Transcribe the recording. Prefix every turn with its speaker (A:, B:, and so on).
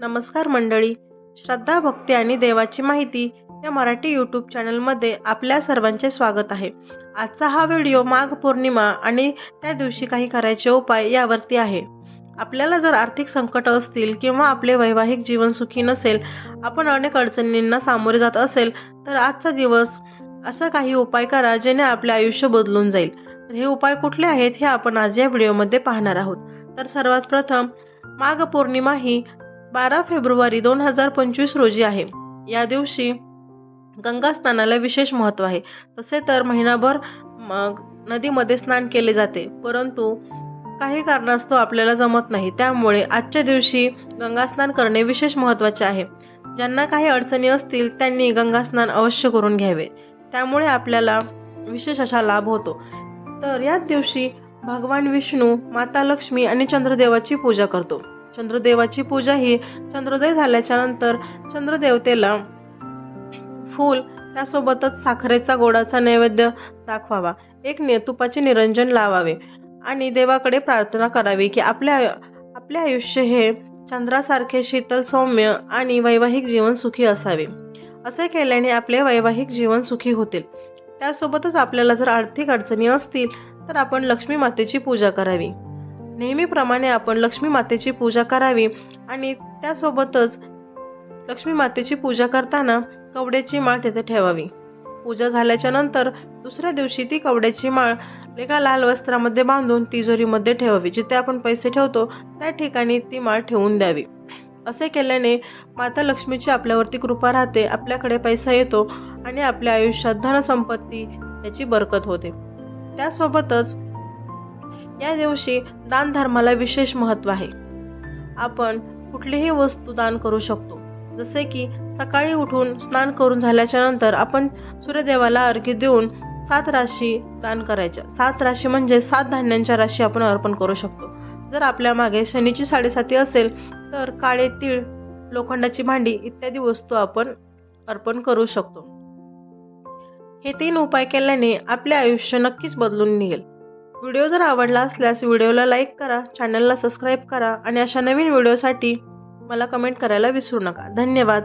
A: नमस्कार मंडळी. श्रद्धा भक्ती आणि देवाची माहिती या मराठी यूट्यूब चॅनलमध्ये आपल्या सर्वांचे स्वागत आहे. आजचा हा व्हिडिओ माघ पौर्णिमा आणि त्या दिवशी काही करायचे उपाय यावरती आहे. आपल्याला जर आर्थिक संकट असतील किंवा आपले वैवाहिक जीवन सुखी नसेल आपण अनेक अडचणींना सामोरे जात असेल तर आजचा दिवस असा काही उपाय करा जेणे आपले आयुष्य बदलून जाईल. तर हे उपाय कुठले आहेत हे आपण आज या व्हिडिओमध्ये पाहणार आहोत. तर सर्वात प्रथम माघ पौर्णिमा ही बारा फेब्रुवारी दोन हजार पंचवीस रोजी आहे. या दिवशी गंगा स्नानाला विशेष महत्त्व आहे. तसे तर महिनाभर मग नदीमध्ये स्नान केले जाते. परंतु काही कारणास्तव आपल्याला जमत नाही. त्यामुळे आजच्या दिवशी गंगा स्नान करणे विशेष महत्त्वाचे आहे. ज्यांना काही अडचणी असतील त्यांनी गंगा स्नान अवश्य करून घ्यावे. त्यामुळे आपल्याला विशेष असा लाभ होतो. तर याच दिवशी भगवान विष्णू माता लक्ष्मी आणि चंद्रदेवाची पूजा करतो. चंद्रदेवाची पूजा ही चंद्रोदय झाल्याच्यानंतर चंद्रदेवतेला फूल त्यासोबतच साखरेचा गोडाचा नैवेद्य दाखवावा. एक नेतुपाचे निरंजन लावावे आणि देवाकडे प्रार्थना करावी की आपल्या आपले आयुष्य हे चंद्रासारखे शीतल सौम्य आणि वैवाहिक जीवन सुखी असावे. असे केल्याने आपले वैवाहिक जीवन सुखी होतील. त्यासोबतच आपल्याला जर आर्थिक अडचणी असतील तर आपण लक्ष्मी मातेची पूजा करावी. नेहमीप्रमाणे आपण लक्ष्मी मातेची पूजा करावी आणि त्यासोबतच लक्ष्मी मातेची पूजा करताना कवड्याची माळ तेथे ठेवावी. पूजा झाल्याच्यानंतर दुसऱ्या दिवशी ती कवड्याची माळ एका लाल वस्त्रामध्ये बांधून तिजोरीमध्ये ठेवावी. जिथे आपण पैसे ठेवतो त्या ठिकाणी ती माळ ठेवून द्यावी. असे केल्याने माता लक्ष्मीची आपल्यावरती कृपा राहते आपल्याकडे पैसा येतो आणि आपल्या आयुष्यात धनसंपत्ती याची बरकत होते. त्यासोबतच या दिवशी दान धर्माला विशेष महत्त्व आहे. आपण कुठलीही वस्तू दान करू शकतो. जसे की सकाळी उठून स्नान करून झाल्याच्यानंतर आपण सूर्यदेवाला अर्घ्य देऊन सात राशी दान करायच्या. सात राशी म्हणजे सात धान्यांच्या राशी आपण अर्पण करू शकतो. जर आपल्या मागे शनीची साडेसाती असेल तर काळे तीळ लोखंडाची भांडी इत्यादी वस्तू आपण अर्पण करू शकतो. हे तीन उपाय केल्याने आपले आयुष्य नक्कीच बदलून निघेल. व्हिडिओ जर आवडला असल्यास व्हिडिओला लाईक करा चॅनलला सबस्क्राईब करा आणि अशा नवीन व्हिडिओसाठी मला कमेंट करायला विसरू नका. धन्यवाद.